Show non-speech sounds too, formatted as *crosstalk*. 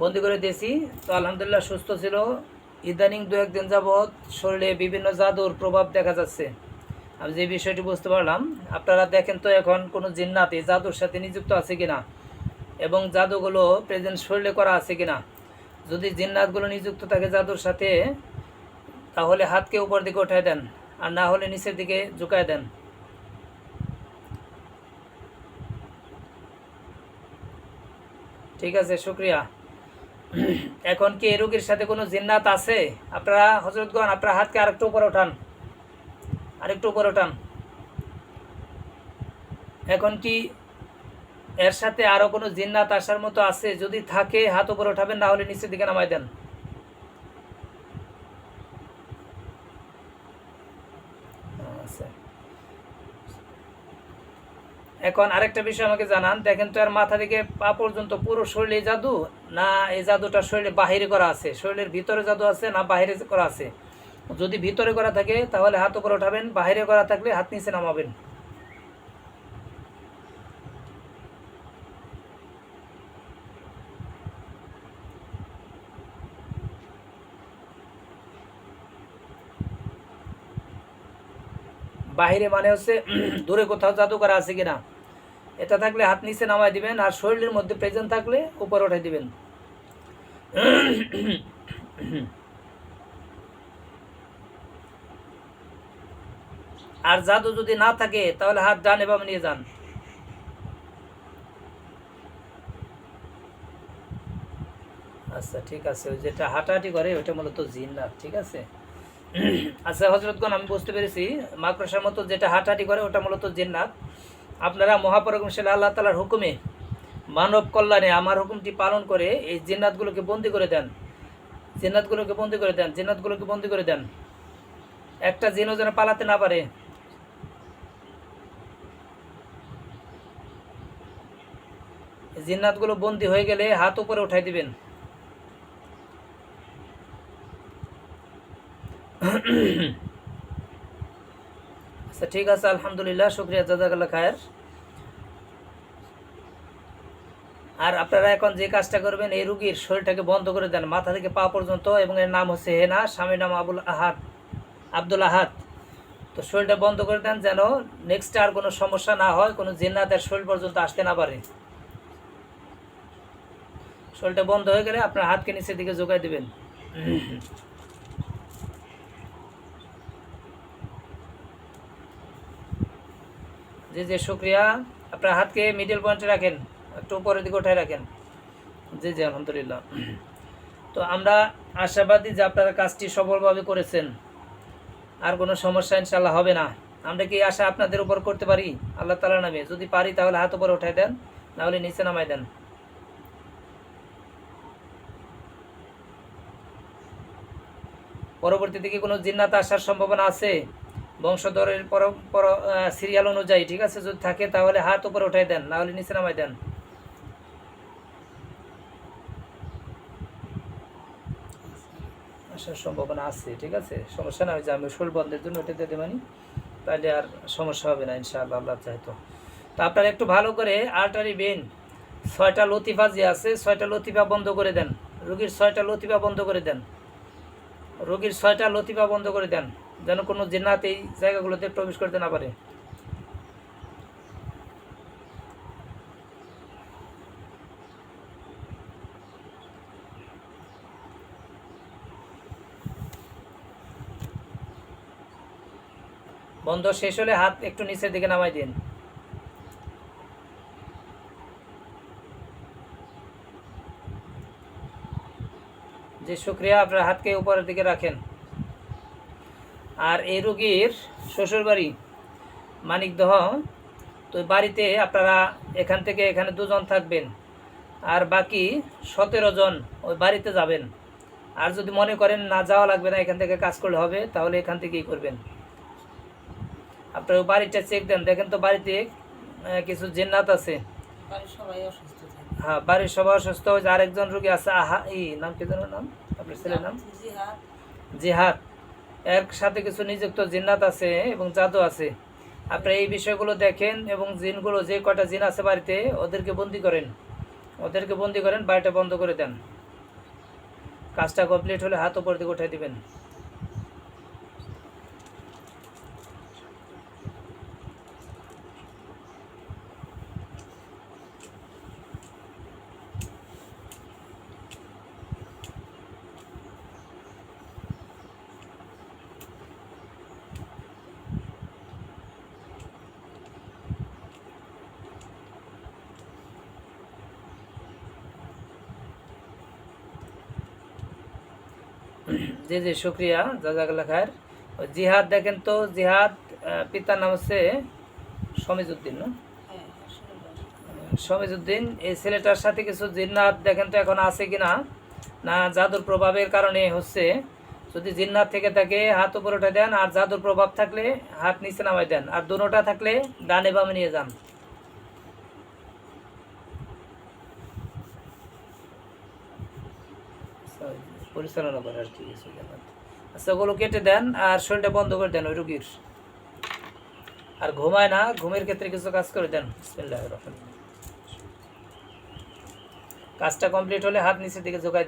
বন্দি করে দিয়েছি। তো আলহামদুলিল্লাহ সুস্থ ছিল। ইদানিং দু একদিন যাবৎ শরীরে বিভিন্ন জাদুর প্রভাব দেখা যাচ্ছে। আমি যে বিষয়টি বুঝতে পারলাম, আপনারা দেখেন তো এখন কোনো জিন্নাত জাদুর সাথে নিযুক্ত আছে কিনা এবং জাদুগুলো প্রেজেন্ট শরীরে করা আছে কিনা। যদি জিন্নাতগুলো নিযুক্ত থাকে জাদুর সাথে, তাহলে হাতকে উপর দিকে উঠায় দেন, আর না হলে নিচের দিকে ঝুঁকায় দেন। ঠিক আছে, শুক্রিয়া। *clears throat* এখন কি এই রোগীর সাথে কোনো জিন্নাত আছে? আপনারা হজরতগণ আপনার হাতকে আরেকটু উপরে ওঠান। আরেকটু উপরে ওঠান। এখন কি এর সাথে আরও কোনো জিন্নাত আসার মতো আছে? যদি থাকে, হাত উপরে ওঠাবেন, না হলে নিচের দিকে নামাই দেন। আচ্ছা। এখন আরেকটা বিষয় আমাকে জানান, দেখেন তো আর মাথা থেকে পা পর্যন্ত পুরো শরীরে জাদু না এই জাদুটা শরীরে বাহিরে করা আছে? শরীরের ভিতরে জাদু আছে না বাহিরে করা আছে? যদি ভিতরে করা থাকে তাহলে হাত উপরে উঠাবেন বাহিরে করা থাকলে হাত নিচে নামাবেন। বাহিরে মানে হচ্ছে দূরে কোথাও জাদু করা আছে কিনা। এটা থাকলে হাত নিচে নামাই দিবেন, আর শরীরের মধ্যে প্রেজেন্ট থাকলে উপর উঠাই দিবেন। আর জাদু যদি না থাকে, তাহলে হাত ডান এভাবে নিয়ে যান। আচ্ছা ঠিক আছে, ওই যেটা হাঁটাহাঁটি করে, ওইটা মূলত জিন্নাত ঠিক আছে? *clears throat* আচ্ছা হজরতগণ, আমি বুঝতে পেরেছি, মাকড়সার মতো যেটা হাঁটাহাঁটি করে, ওটা মূলত জিন্নাত। আপনারা মহাপরাক্রমশালী আল্লাহ তালার হুকুমে, মানব কল্যাণে আমার হুকুমটি পালন করে এই জিন্নাতগুলোকে বন্দি করে দেন। জিন্নাতগুলোকে বন্দি করে দেন, জিন্নাতগুলোকে বন্দি করে দেন। একটা জিনও যেন পালাতে না পারে। জিন্নাতগুলো বন্দি হয়ে গেলে হাত উপরে উঠাই দিবেন। আচ্ছা ঠিক আছে, আলহামদুলিল্লাহ, শুক্রিয়া, জাজাকাল্লাহ খায়ের। আর আপনারা এখন যে কাজটা করবেন, এই রুগীর শরীরটাকে বন্ধ করে দেন, মাথা থেকে পা পর্যন্ত, এবং এর নাম হচ্ছে হেনা, স্বামীর নাম আবুল আহাদ, আব্দুল আহাদ। তো শরীরটা বন্ধ করে দেন, যেন নেক্সট আর কোনো সমস্যা না হয়, কোনো জিন্নাতের শরীর পর্যন্ত আসতে না পারে। শরীরটা বন্ধ হয়ে গেলে আপনার হাতকে নিচের দিকে জোগাই দেবেন। জি জি, শুক্রিয়া। আপনার হাতকে মিডল পয়েন্টে রাখেন, একটু উপরের দিকে উঠায় রাখেন। জি জি, আলহামদুলিল্লাহ। তো আমরা আশাবাদী যে আপনারা কাজটি সফলভাবে করেছেন। আর কোনো সমস্যা ইনশাল্লাহ হবে না। আমরা কি আশা আপনাদের উপর করতে পারি? আল্লাহ তালা নামে। যদি পারি তাহলে হাত উপরে উঠাই দেন, নাহলে নিচে নামাই দেন। পরবর্তীতে কি কোনো জিন্নাত আসার সম্ভাবনা আছে? বংশধরের পর পর সিরিয়াল অনুযায়ী, ঠিক আছে? যদি থাকে, তাহলে হাত উপরে উঠাই দেন নাহলে নিচে নামাই দেন। আসার সম্ভাবনা আছে, ঠিক আছে? সমস্যা না যে আমি শোল বন্ধের জন্য ওটা দিয়ে দেবানি। তাহলে আর সমস্যা হবে না, ইনশাআল্লাহ, আল্লাহ চাইতো তো। আপনারা একটু ভালো করে আর্টারি বেন। ছয়টা লতিফা যে আছে, ছয়টা লতিফা বন্ধ করে দেন। রোগীর ছয়টা লতিফা বন্ধ করে দেন। রোগীর ছয়টা লতিফা বন্ধ করে দেন। যেন কোনো জিন্নাত এই জায়গাগুলোতে প্রবেশ করতে না পারে। বন্ধ শেষ হলে হাত একটু নিচের দিকে নামাই দিন। যে শুক্রিয়া আপনার হাতকে উপরের দিকে রাখেন। আর এই রোগীর শ্বশুরবাড়ি মানিকদহ তো বাড়িতে আপনারা এখান থেকে এখানে দুজন থাকবেন আর বাকি সতেরো জন ওই বাড়িতে যাবেন। আর যদি মনে করেন না যাওয়া লাগবে না এখান থেকে কাজ করলে হবে তাহলে এখান থেকেই করবেন। আপনার ওই বাড়িটা চেক দেন। দেখেন তো বাড়িতে কিছু জিন্নাত আছে। হ্যাঁ বাড়ির সবাই অসুস্থ। হয়েছে আরেকজন রোগী আছে আহা ই নাম কি যেন নাম? আপনার ছেলের নাম? জিহাদ। জিহাদ। এর সাথে কিছু নিযুক্ত জিন্নাত আছে এবং জাদু আছে। আপনি এই বিষয়গুলো দেখেন এবং জিনগুলো যে কটা জিন আছে বাড়িতে, ওদেরকে বন্দি করেন। ওদেরকে বন্দি করেন, বাড়িটা বন্ধ করে দেন। কাজটা কমপ্লিট হলে হাত উপর দিকে উঠাই দিবেন। জি জি, শুক্রিয়া জাজাকাল্লা খায়ের। জিহাদ দেখেন তো, জিহাদ পিতার নাম হচ্ছে সমিজুদ্দিন না? সমিজুদ্দিন এই ছেলেটার সাথে কিছু জিন্নাত দেখেন তো এখন আছে কিনা না? না, জাদুর প্রভাবের কারণে হচ্ছে, যদি জিন্নাত থেকে থাকে হাত উপরে উঠে দেন আর জাদুর প্রভাব থাকলে হাত নিচে নামাই দেন, আর দুটোটা থাকলে ডানে বামে নিয়ে যান। পরিচালনা করে আর কি আচ্ছা ওগুলো কেটে দেন আর শরীরটা বন্ধ করে দেন ওই রুগীর। আর ঘুমায় না, ঘুমের ক্ষেত্রে কিছু কাজ করে দেন। কাজটা কমপ্লিট হলে হাত নিচের দিকে জোগায় দিন।